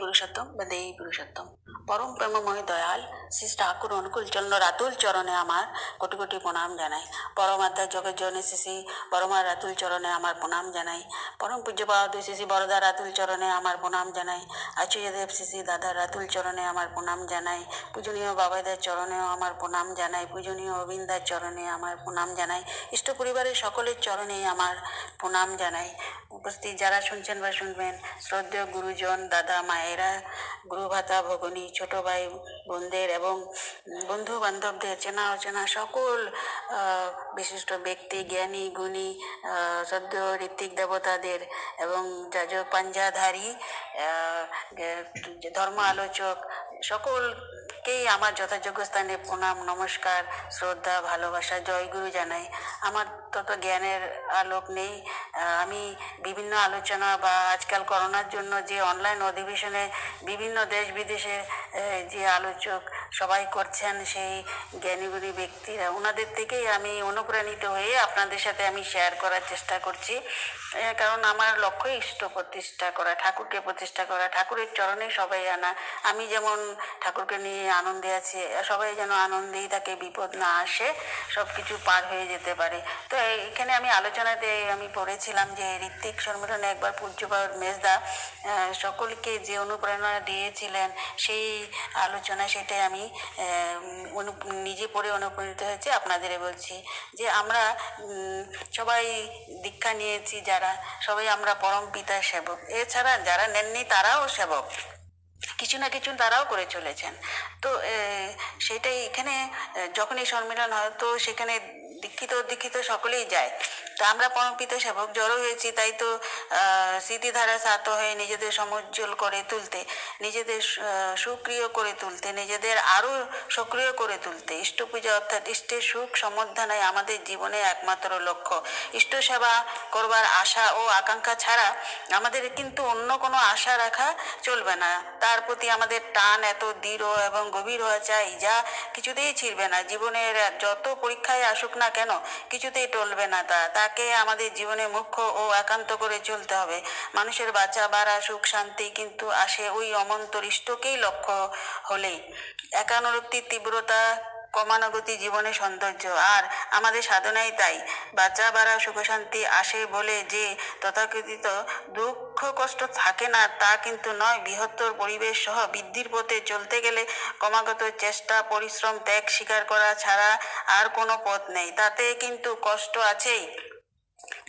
পুরুষোত্তম বা দেবী পুরুষোত্তম পরম প্রেমময় দয়াল শ্রী ঠাকুর অনুকূল চন্দ্র রাতুল চরণে আমার কোটি কোটি প্রণাম জানাই। পরমাত্মা জগৎ জনে শ্রী শ্রী পরমার রাতুল চরণে আমার প্রণাম জানাই। পরম পূজ্য বাহাদু শ্রী শ্রী বরদা রাতুল চরণে আমার প্রণাম জানাই। আচুর্যদেব শ্রী শ্রী দাদা রাতুল চরণে আমার প্রণাম জানাই। পূজনীয় বাবাদের চরণেও আমার প্রণাম জানাই। পূজনীয় অবিন্দার চরণে আমার প্রণাম জানাই। ইষ্ট পরিবারের সকলের চরণে আমার প্রণাম জানাই। উপস্থিত যারা শুনছেন বা শুনবেন, শ্রদ্ধেয় গুরুজন, দাদা, মায়েরা, গুরুভাতা, ভগনী ছোট ভাই বোনদের এবং বন্ধু বান্ধবদের চেনা অচেনা সকল বিশিষ্ট ব্যক্তি, জ্ঞানী, গুণী সদ্য ঋত্বিক দেবতাদের এবং যাজ পাঞ্জাধারী ধর্ম আলোচক সকলকেই আমার যথাযোগ্য স্থানে প্রণাম, নমস্কার, শ্রদ্ধা, ভালোবাসা জয়গুরু জানাই। আমার তত জ্ঞানের আলোক নেই। আমি বিভিন্ন আলোচনা বা আজকাল করোনার জন্য যে অনলাইন অধিবেশনে বিভিন্ন দেশ বিদেশের যে আলোচক সবাই করছেন সেই জ্ঞানীগুণী ব্যক্তিরা। ওনাদের থেকেই আমি অনুপ্রাণিত হয়ে আপনাদের সাথে আমি শেয়ার করার চেষ্টা করছি। কারণ আমার লক্ষ্য ইষ্ট প্রতিষ্ঠা করা, ঠাকুরকে প্রতিষ্ঠা করা, ঠাকুরের চরণে সবাই আনা। আমি যেমন ঠাকুরকে নিয়ে আনন্দে আছি, সবাই যেন আনন্দেই থাকে, বিপদ না আসে সব কিছু পার হয়ে যেতে পারে। তো এখানে আমি আলোচনাতে আমি পড়েছিলাম যে ঋত্বিক সম্মেলনে একবার পূজ্যপাল মেজদা সকলকে যে অনুপ্রেরণা দিয়েছিলেন, সেই আলোচনা সেটাই আমি আহ, অনু- নিজে পড়ে অনুপ্রাণিত হয়েছে আপনাদের বলছি যে আমরা সবাই দীক্ষা নিয়েছি যারা সবাই আমরা পরম পিতার সেবক। এছাড়া যারা নেননি তারাও সেবক। কিছু না কিছু তারাও করে চলেছেন। তো সেটাই এখানে যখন এই সম্মেলন হয় তো সেখানে দীক্ষিত দীক্ষিত সকলেই যায়। তো আমরা পরমপিতা সেবক, জড়ো হয়েছি, তাই তো স্মৃতিধারা সাত হয়ে নিজেদের সমুজ্জ্বল করে তুলতে, নিজেদের সুক্রিয় করে তুলতে, নিজেদের আরও সক্রিয় করে তুলতে। ইষ্ট পূজা অর্থাৎ ইষ্টের সুখ সমর্ধনাই আমাদের জীবনে একমাত্র লক্ষ্য। ইষ্ট সেবা করবার আশা ও আকাঙ্ক্ষা ছাড়া আমাদের কিন্তু অন্য কোনো আশা রাখা চলবে না। তার প্রতি আমাদের টান এত দৃঢ় এবং গভীর হওয়া চাই, যা কিছুতেই ছিড়বে না। জীবনের যত পরীক্ষায় আসুক না কেন, কিছুতেই টলবে না তা। তাকে আমাদের জীবনে মুখ্য ও একান্ত করে চলতে হবে। মানুষের বাঁচা, বাড়া, সুখ, শান্তি কিন্তু আসে ওই অমন্তর ইষ্টকেই লক্ষ্য হলেই। একানুরক্তির তীব্রতা, ক্রমানুগতি, জীবনে সৌন্দর্য। আর আমাদের সাধনাই তাই। বাচ্চা বাড়া, সুখ, শান্তি আসে বলে যে তথাকথিত দুঃখ, কষ্ট থাকে না, তা কিন্তু নয়। বৃহত্তর পরিবেশ সহ বৃদ্ধির পথে চলতে গেলে ক্রমাগত চেষ্টা, পরিশ্রম, ত্যাগ, স্বীকার করা ছাড়া আর কোনো পথ নেই। তাতে কিন্তু কষ্ট আছেই।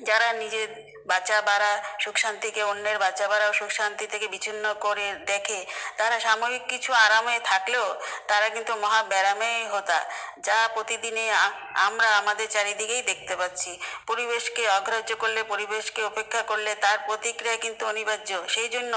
যারা নিজের বাচ্চা বাড়া সুখ শান্তিকে, অন্যের বাঁচা বাড়া সুখ শান্তি থেকে বিচ্ছিন্ন করে দেখে, তারা সাময়িক কিছু আরামে থাকলেও তারা কিন্তু মহা ব্যারামে হতা। যা প্রতিদিনে আমরা আমাদের চারিদিকেই দেখতে পাচ্ছি। পরিবেশকে অগ্রাহ্য করলে, পরিবেশকে উপেক্ষা করলে তার প্রতিক্রিয়া কিন্তু অনিবার্য। সেই জন্য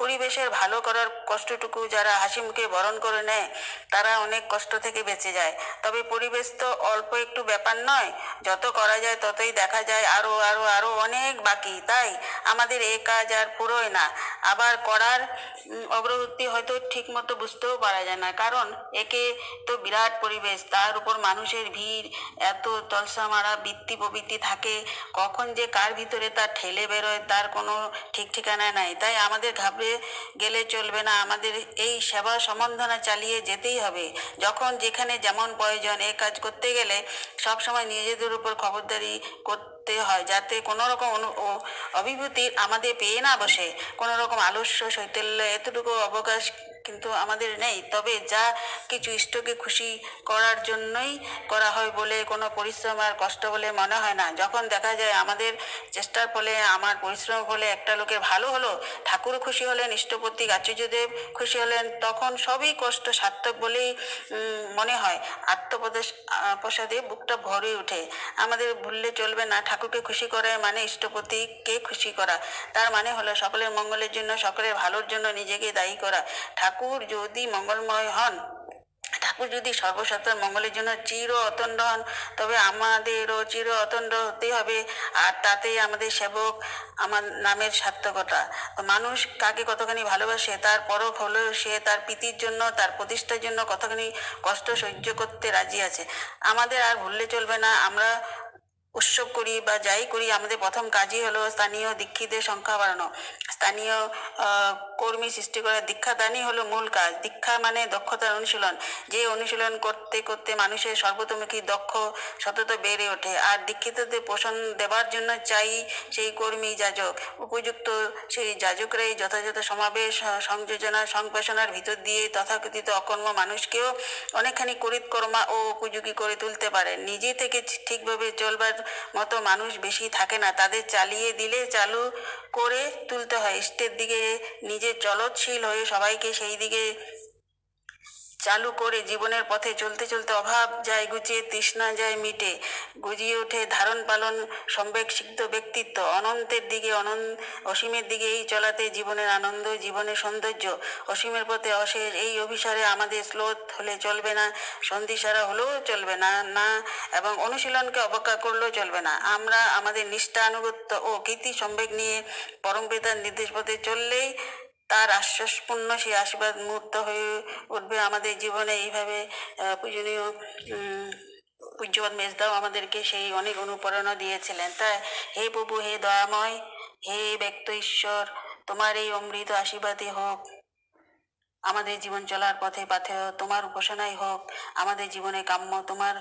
পরিবেশের ভালো করার কষ্টটুকু যারা হাসি মুখে বরণ করে নেয়, তারা অনেক কষ্ট থেকে বেঁচে যায়। তবে পরিবেশ তো অল্প একটু ব্যাপার নয়। যত করা যায় ততই দেখা যায়। আরও আরও আরও অনেক বাকি, তাই? আমাদের এ কাজ আর পুরোয় না। আবার করার অগ্রগতি হয়তো ঠিক মতো বুঝতেও পারা যায় না। কারণ একে তো বিরাট পরিবেশ, তার উপর মানুষের ভিড়, এত তলসা মারা বৃত্তি প্রবৃত্তি থাকে, কখন যে কার ভিতরে তার ঠেলে বেরোয়, তার কোনো ঠিক ঠিকানা নাই। তাই আমাদের ঘাবড়ে গেলে চলবে না। আমাদের এই সেবা সম্বন্ধনা চালিয়ে যেতেই হবে। যখন যেখানে যেমন প্রয়োজন এ কাজ করতে গেলে, সবসময় নিজেদের উপর খবরদারি করতে হয় যাতে কোনো রকম অভিভূতি আমাদের পেয়ে না বসে। কোনো রকম আলস্য, শৈতল্য, এতটুকু অবকাশ কিন্তু আমাদের নেই। তবে যা কিছু ইষ্টকে খুশি করার জন্যই করা হয় বলে কোনো পরিশ্রম আর কষ্ট বলে মনে হয় না। যখন দেখা যায় আমাদের চেষ্টার ফলে, আমার পরিশ্রম ফলে একটা লোকের ভালো হলো, ঠাকুর খুশি হলেন, ইষ্টপতি আচার্যদেব খুশি হলেন, তখন সবই কষ্ট সার্থক বলেই মনে হয়। আত্মপ্রদেশ প্রসাদে বুকটা ভরে ওঠে। আমাদের ভুললে চলবে না, ঠাকুরকে খুশি করে মানে ইষ্টপতিকে খুশি করা। তার মানে হলো সকলের মঙ্গলের জন্য, সকলের ভালোর জন্য নিজেকে দায়ী করা। ঠাকুর যদি মঙ্গলময় হন, ঠাকুর যদি সর্বসত্তার মঙ্গলের জন্য চির অতণ্ড হন, তবে আমাদেরও চির অতণ্ড হতে হবে। আর তাতেই আমাদের সেবক আমার নামের সার্থকতা। তো মানুষ কাকে কতখানি ভালোবাসে, তার পরখ হলেও সে তার প্রীতির জন্য, তার প্রতিষ্ঠার জন্য কতখানি কষ্ট সহ্য করতে রাজি আছে। আমাদের আর ভুললে চলবে না। আমরা উৎসব করি বা যাই করি, আমাদের প্রথম কাজই হলো স্থানীয় দীক্ষিতের সংখ্যা বাড়ানো। স্থানীয় কর্মী সৃষ্টি করা দীক্ষাদানই হলো মূল কাজ। দীক্ষা মানে দক্ষতার অনুশীলন, যে অনুশীলন করতে করতে মানুষের সর্বতোমুখী দক্ষ সতত বেড়ে ওঠে। আর দীক্ষিতদের পোষণ দেবার জন্য চাই সেই কর্মী যাজক। উপযুক্ত সেই যাজকরাই যথাযথ সমাবেশ, সংযোজনা সংবেশনার ভিতর দিয়ে তথাকথিত অকর্ম মানুষকেও অনেকখানি করিতকর্মা ও উপযোগী করে তুলতে পারে। নিজে থেকে ঠিকভাবে চলবার মতো মানুষ বেশি থাকে না। তাদের চালিয়ে দিলে চালু করে তুলতে হয়। ইষ্টের দিকে নিজে চলৎশীল হয়ে সবাইকে সেই দিকে চালু করে জীবনের পথে চলতে চলতে অভাব যায় গুছিয়ে, তৃষ্ণা যায় মিটে। গজিয়ে ওঠে ধারণ পালন সম্বেক সিদ্ধ ব্যক্তিত্ব। অনন্তের দিকে অনন্ত অসীমের দিকে এই চলাতে জীবনের আনন্দ, জীবনের সৌন্দর্য। অসীমের পথে অশেষ এই অভিসারে আমাদের স্লোথ হলে চলবে না, সন্ধিসারা হলেও চলবে না না, এবং অনুশীলনকে অবজ্ঞা করলেও চলবে না। আমরা আমাদের নিষ্ঠা, আনুগত্য ও কীর্তি সম্বেক নিয়ে পরম পিতার নির্দেশ পথে চললেই তার আশ্বাসপূর্ণ সেই আশীর্বাদ মুহূর্ত হয়ে উঠবে আমাদের জীবনে। এইভাবে পূজনীয় পূজ্যবাদ মেজদাও আমাদেরকে সেই অনেক অনুপ্রেরণা দিয়েছিলেন। তাই হে প্রভু, হে দয়াময়, হে ব্যক্ত ঈশ্বর, তোমার এই অমৃত আশীর্বাদই হোক। আমাদের জীবন চলার পথে পাথেও তোমার উপাসনাই হোক। আমাদের জীবনে কাম্য, তোমার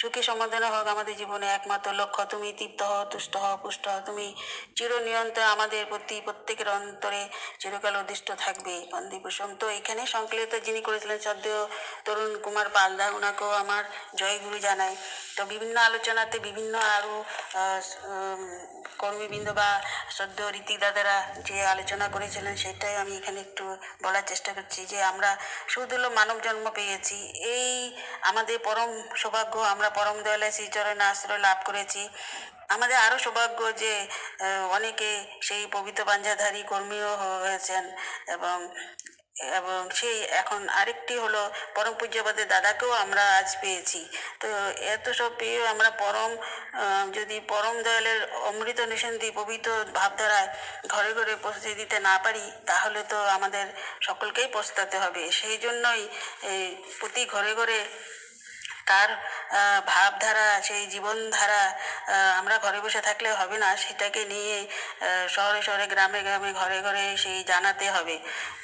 সুখী সমাধান হোক আমাদের জীবনে একমাত্র লক্ষ্য, তুমি তৃপ্ত হও, তুষ্ট হও, পুষ্ট হও, তুমি চিরনিয়ন্ত্রণ আমাদের প্রতি প্রত্যেকের অন্তরে চিরকাল অধিষ্ঠ থাকবে। বন্দিভূষণ তো এখানে সংকলিত যিনি করেছিলেন সদ্য তরুণ কুমার পালদা ওনাকেও আমার জয়গুরু জানাই। তো বিভিন্ন আলোচনাতে বিভিন্ন আরও কর্মীবৃন্দ বা সদ্য ঋতিক দাদারা যে আলোচনা করেছিলেন, সেটাই আমি এখানে একটু বলার চেষ্টা করছি যে আমরা শুধু মানব জন্ম পেয়েছি। এই আমাদের পরম সৌভাগ্য আমরা পরম দয়ালে শ্রীচরণে আশ্রয় লাভ করেছি। আমাদের আরও সৌভাগ্য যে অনেকে সেই পবিত্র পাঞ্জাধারী কর্মীও হয়েছেন এবং এবং সেই এখন আরেকটি হলো পরম পূজ্যবাদের দাদাকেও আমরা আজ পেয়েছি। তো এত সব পেয়েও আমরা পরম যদি পরম দয়ালের অমৃত নিঃসন্দি পবিত্র ভাবধারায় ঘরে ঘরে পৌঁছে দিতে না পারি, তাহলে তো আমাদের সকলকেই পৌঁছাতে হবে। সেই জন্যই প্রতি ঘরে ঘরে তার ভাবধারা, সেই জীবনধারা আমরা ঘরে বসে থাকলে হবে না, সেটাকে নিয়ে শহরে শহরে, গ্রামে গ্রামে, ঘরে ঘরে সেই জানাতে হবে।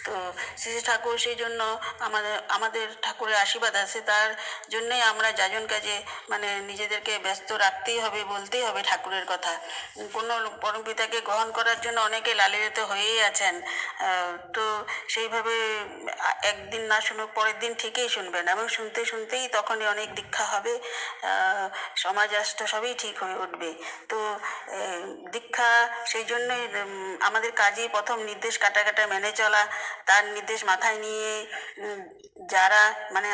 তো শ্রী ঠাকুর সেই জন্য আমাদের আমাদের ঠাকুরের আশীর্বাদ আছে। তার জন্যই আমরা যাজন কাজে মানে নিজেদেরকে ব্যস্ত রাখতেই হবে, বলতেই হবে ঠাকুরের কথা। কোনো পরম পিতাকে গ্রহণ করার জন্য অনেকে লালিত হয়েই আছেন। তো সেইভাবে একদিন না শুনুক, পরের দিন ঠিকই শুনবেন এবং শুনতে শুনতেই তখনই অনেক দীক্ষা হবে সমাজ রাষ্ট্র সবই ঠিক হয়ে উঠবে। তো দীক্ষা সেই জন্যই আমাদের কাজই প্রথম নির্দেশ কাটা কাটা মেনে চলা, তার নির্দেশ মাথায় নিয়ে যারা মানে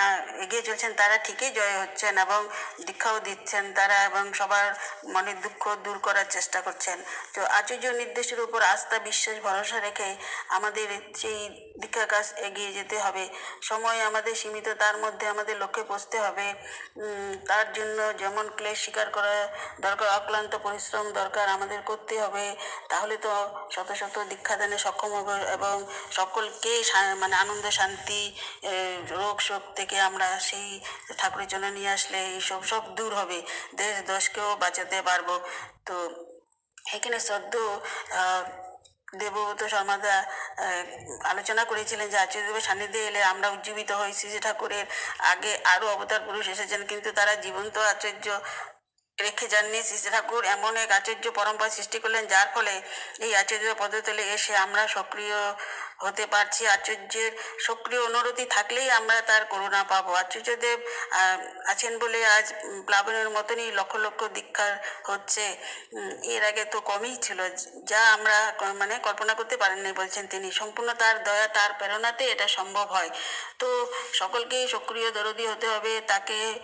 এগিয়ে চলছেন তারা ঠিকই জয় হচ্ছেন এবং দীক্ষাও দিচ্ছেন তারা এবং সবার মনের দুঃখ দূর করার চেষ্টা করছেন। তো আচার্য নির্দেশের উপর আস্থা, বিশ্বাস, ভরসা রেখে আমাদের সেই দীক্ষা কাজ এগিয়ে যেতে হবে। সময় আমাদের সীমিত, তার মধ্যে আমাদের লক্ষ্যে পৌঁছতে হবে। তার জন্য যেমন ক্লেশ স্বীকার করা দরকার, অক্লান্ত পরিশ্রম দরকার আমাদের করতে হবে, তাহলে তো শত শত দীক্ষাদানে সক্ষম হবে এবং সকলকে মানে আনন্দ, শান্তি রোগ শোক থেকে আমরা সেই ঠাকুরের জন্য নিয়ে আসলে এইসব সব দূর হবে, দেশ দশকেও বাঁচাতে পারব। তো এখানে সদ্য দেবব্রত শর্মাদা আলোচনা করেছিলেন যে আচার্যদেবের সান্নিধ্যে এলে আমরা উজ্জীবিত হই শ্রী ঠাকুরের আগে আরও অবতার পুরুষ এসেছেন, কিন্তু তারা জীবন্ত আচার্য রেখে যাননি। শ্রী ঠাকুর এমন এক আচার্য পরম্পরা সৃষ্টি করলেন, যার ফলে এই আচার্য পদতলে এসে আমরা সক্রিয় পারছি। আচার্যের সক্রিয় অনুরতি থাকলেই আমরা তার করুণা পাবো। আচার্যদেব আছেন বলে আজ প্লাবনের মতনই লক্ষ লক্ষ দীক্ষার হচ্ছে। এর আগে তো কমই ছিল। যা আমরা মানে কল্পনা করতে পারেননি, বলছেন তিনি। সম্পূর্ণ তার দয়া, তার প্রেরণাতে এটা সম্ভব হয়। তো সকলকেই সক্রিয় দরদি হতে হবে। তাকে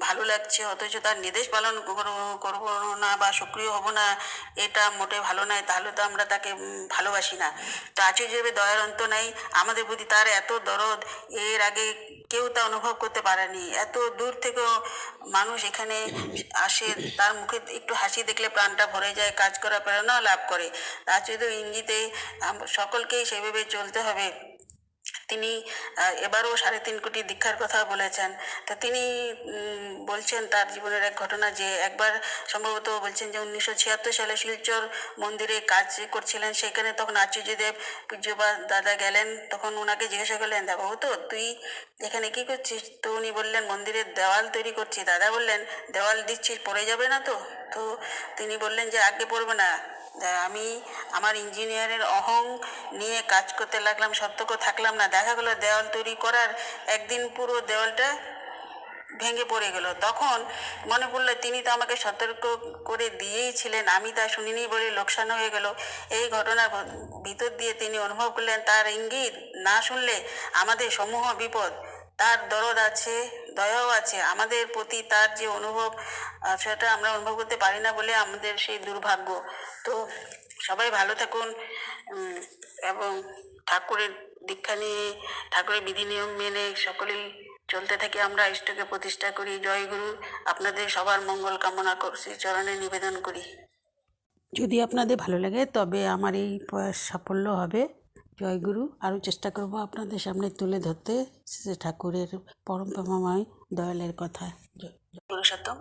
ভালো লাগছে। অথচ তার নির্দেশ পালন করব- না বা সক্রিয় হব না, এটা মোটে ভালো নয়। তাহলে তো আমরা তাকে ভালোবাসি না। তো আচার্যদেবের দয়ার অন্ত নাই। আমাদের প্রতি তার এত দরদ, এর আগে কেউ তা অনুভব করতে পারেনি। এত দূর থেকেও মানুষ এখানে আসে, তার মুখে একটু হাসি দেখলে প্রাণটা ভরে যায়, কাজ করার প্রেরণা লাভ করে। আচার্য ইঙ্গিতে সকলকেই সেভাবে চলতে হবে। তিনি এবারও সাড়ে তিন কোটি দীক্ষার কথা বলেছেন। তো তিনি বলছেন তার জীবনের এক ঘটনা যে একবার সম্ভবত বলছেন যে উনিশশো ছিয়াত্তর সালে শিলচর মন্দিরে কাজ করছিলেন, সেখানে তখন আচার্যদেব পূজ্যবা দাদা গেলেন, তখন ওনাকে জিজ্ঞাসা করলেন দেবাবু তো, তুই এখানে কি করছিস? তো উনি বললেন, মন্দিরের দেওয়াল তৈরি করছি। দাদা বললেন, দেওয়াল দিচ্ছিস, পড়ে যাবে না তো? তো তিনি বললেন যে, আগে পড়বে না। আমি আমার ইঞ্জিনিয়ারের অহং নিয়ে কাজ করতে লাগলাম সত্যক থাকলাম না। দেখা গেলো দেওয়াল তৈরি করার একদিন পুরো দেওয়ালটা ভেঙে পড়ে গেল। তখন মনে পড়ল, তিনি তো আমাকে সতর্ক করে দিয়েই ছিলেন, আমি তা শুনিনি বলে লোকসান হয়ে গেল। এই ঘটনার ভিতর দিয়ে তিনি অনুভব করলেন, তার ইঙ্গিত না শুনলে আমাদের সমূহ বিপদ। তার দরদ আছে, দয়াও আছে। আমাদের প্রতি তার যে অনুভব সেটা আমরা অনুভব করতে পারি না বলে আমাদের সেই দুর্ভাগ্য। তো সবাই ভালো থাকুন এবং ঠাকুরের দীক্ষা নিয়ে, ঠাকুরের বিধি নিয়ম মেনে সকলেই চলতে থাকি। আমরা ইষ্টকে প্রতিষ্ঠা করি। জয় গুরু। আপনাদের সবার মঙ্গল কামনা করছি চরণে নিবেদন করি। যদি আপনাদের ভালো লাগে, তবে আমার এই সাফল্য হবে। জয়গুরু আরও চেষ্টা করব আপনাদের সামনে তুলে ধরতে ঠাকুরের পরম প্রেমময় দয়ালের কথা পুরুষোত্তম